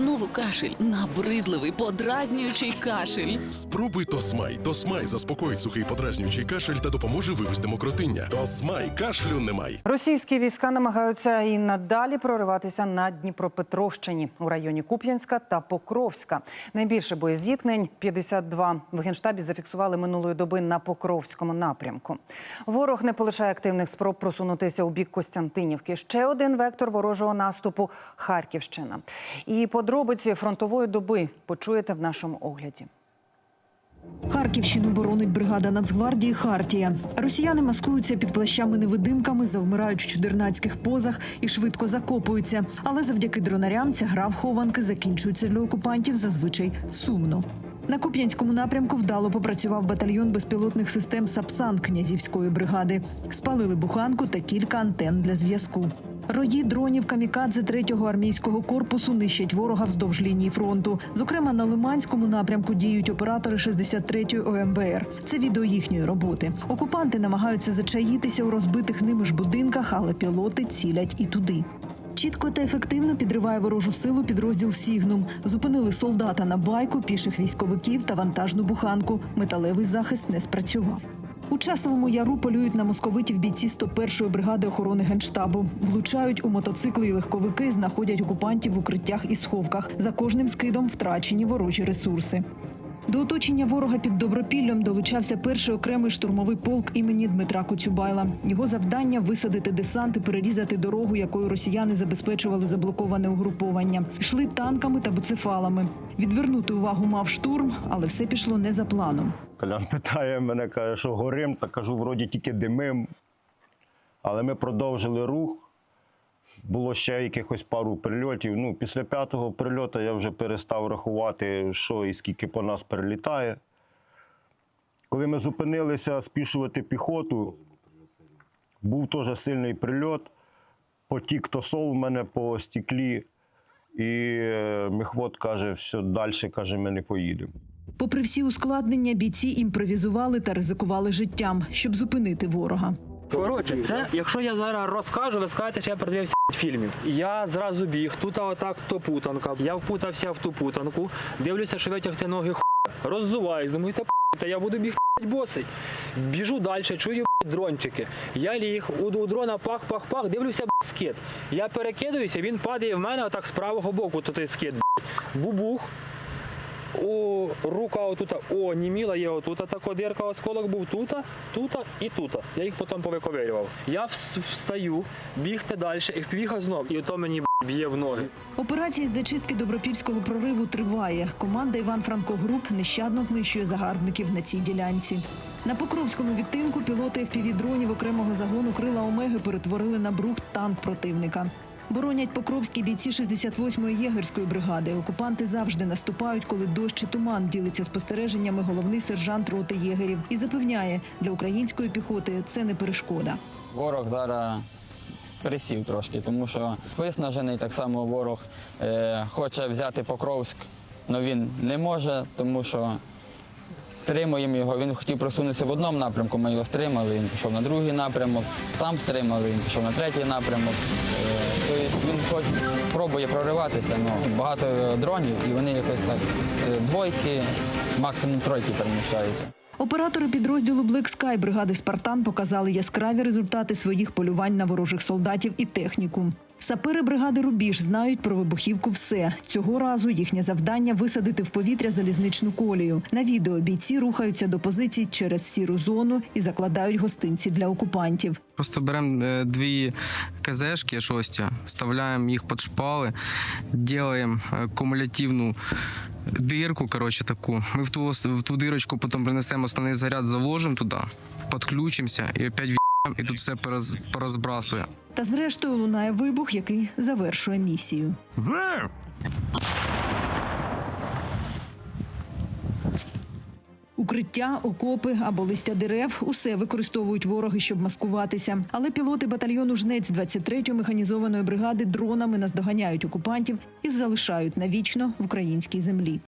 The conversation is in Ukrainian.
Знову кашель, набридливий, подразнюючий кашель. Спробуй Тосмай. Тосмай заспокоїть сухий подразнюючий кашель та допоможе вивести мокротиння. Тосмай кашлю немає. Російські війська намагаються і надалі прориватися на Дніпропетровщині у районі Куп'янська та Покровська. Найбільше боєзіткнень 52 в генштабі зафіксували минулої доби на Покровському напрямку. Ворог не полишає активних спроб просунутися у бік Костянтинівки. Ще один вектор ворожого наступу Харківщина. І подробиці фронтової доби почуєте в нашому огляді. Харківщину боронить бригада Нацгвардії Хартія. Росіяни маскуються під плащами-невидимками, завмирають в чудернацьких позах і швидко закопуються. Але завдяки дронарям ця гра в хованки закінчується для окупантів зазвичай сумно. На Куп'янському напрямку вдало попрацював батальйон безпілотних систем Сапсан князівської бригади. Спалили буханку та кілька антен для зв'язку. Рої дронів камікадзе 3-го армійського корпусу нищать ворога вздовж лінії фронту. Зокрема, на Лиманському напрямку діють оператори 63-ї ОМБР. Це відео їхньої роботи. Окупанти намагаються зачаїтися у розбитих ними ж будинках, але пілоти цілять і туди. Чітко та ефективно підриває ворожу силу підрозділ Сігнум. Зупинили солдата на байку, піших військовиків та вантажну буханку. Металевий захист не спрацював. У часовому яру полюють на московитів бійці 101-ї бригади охорони генштабу. Влучають у мотоцикли і легковики, знаходять окупантів в укриттях і сховках. За кожним скидом втрачені ворожі ресурси. До оточення ворога під Добропіллям долучався перший окремий штурмовий полк імені Дмитра Коцюбайла. Його завдання висадити десант і перерізати дорогу, якою росіяни забезпечували заблоковане угруповання. Йшли танками та буцефалами. Відвернути увагу мав штурм, але все пішло не за планом. Колян питає мене, каже, що горим, та кажу, вроді тільки димим. Але ми продовжили рух. Було ще якихось пару прильотів. Ну, після п'ятого прильоту я вже перестав рахувати, що і скільки по нас прилітає. Коли ми зупинилися спішувати піхоту, був теж сильний прильот. Потік тосол в мене по стеклі. І е, мехвод каже, все, далі каже, ми не поїдемо. Попри всі ускладнення, бійці імпровізували та ризикували життям, щоб зупинити ворога. Коротше, це якщо я зараз розкажу, ви скажете, що я продивився фільмів. Я зразу біг, тут отак то путанка. Я впутався в ту путанку, дивлюся, що витягти ноги хуя. Роззуваюсь, думаю, та та я буду бігти босий. Біжу далі, чую дрончики. Я ліг, у, у дрона пах-пах-пах, дивлюся скид. Я перекидуюся, він падає в мене отак з правого боку, то той скид. Бубух. О, рука отута, о, німіла є отута, така дирка, осколок був тута, тута і тута. Я їх потім повиковирював. Я встаю, бігти далі і вбігав знов, і ото мені б'є в ноги. Операція з зачистки добропільського прориву триває. Команда Іван Франко Груп нещадно знищує загарбників на цій ділянці. На Покровському відтинку пілоти FPV-дронів окремого загону крила Омеги перетворили на брухт танк противника. Боронять покровські бійці 68-ї єгерської бригади. Окупанти завжди наступають, коли дощ і туман ділиться спостереженнями головний сержант роти єгерів і запевняє, для української піхоти це не перешкода. Ворог зараз присів трошки, тому що виснажений так само ворог е, хоче взяти Покровськ, але він не може, тому що стримуємо його. Він хотів просунутися в одному напрямку, ми його стримали, він пішов на другий напрямок, там стримали, він пішов на третій напрямок. Е, тобто він хоч пробує прориватися, але багато дронів, і вони якось так е, двойки, максимум тройки переміщаються. Оператори підрозділу Black Sky бригади Спартан показали яскраві результати своїх полювань на ворожих солдатів і техніку. Сапери бригади Рубіж знають про вибухівку все. Цього разу їхнє завдання висадити в повітря залізничну колію. На відео бійці рухаються до позицій через сіру зону і закладають гостинці для окупантів. Просто беремо е, дві КЗшки шості, вставляємо їх під шпали, робимо кумулятивну дирку, коротше, таку. Ми в ту, в ту дирочку потім принесемо основний заряд, заложимо туди, підключимося і опять і тут все пороз, порозбрасує. Та зрештою лунає вибух, який завершує місію. Укриття, окопи або листя дерев усе використовують вороги, щоб маскуватися. Але пілоти батальйону жнець 23-ї механізованої бригади дронами наздоганяють окупантів і залишають навічно в українській землі.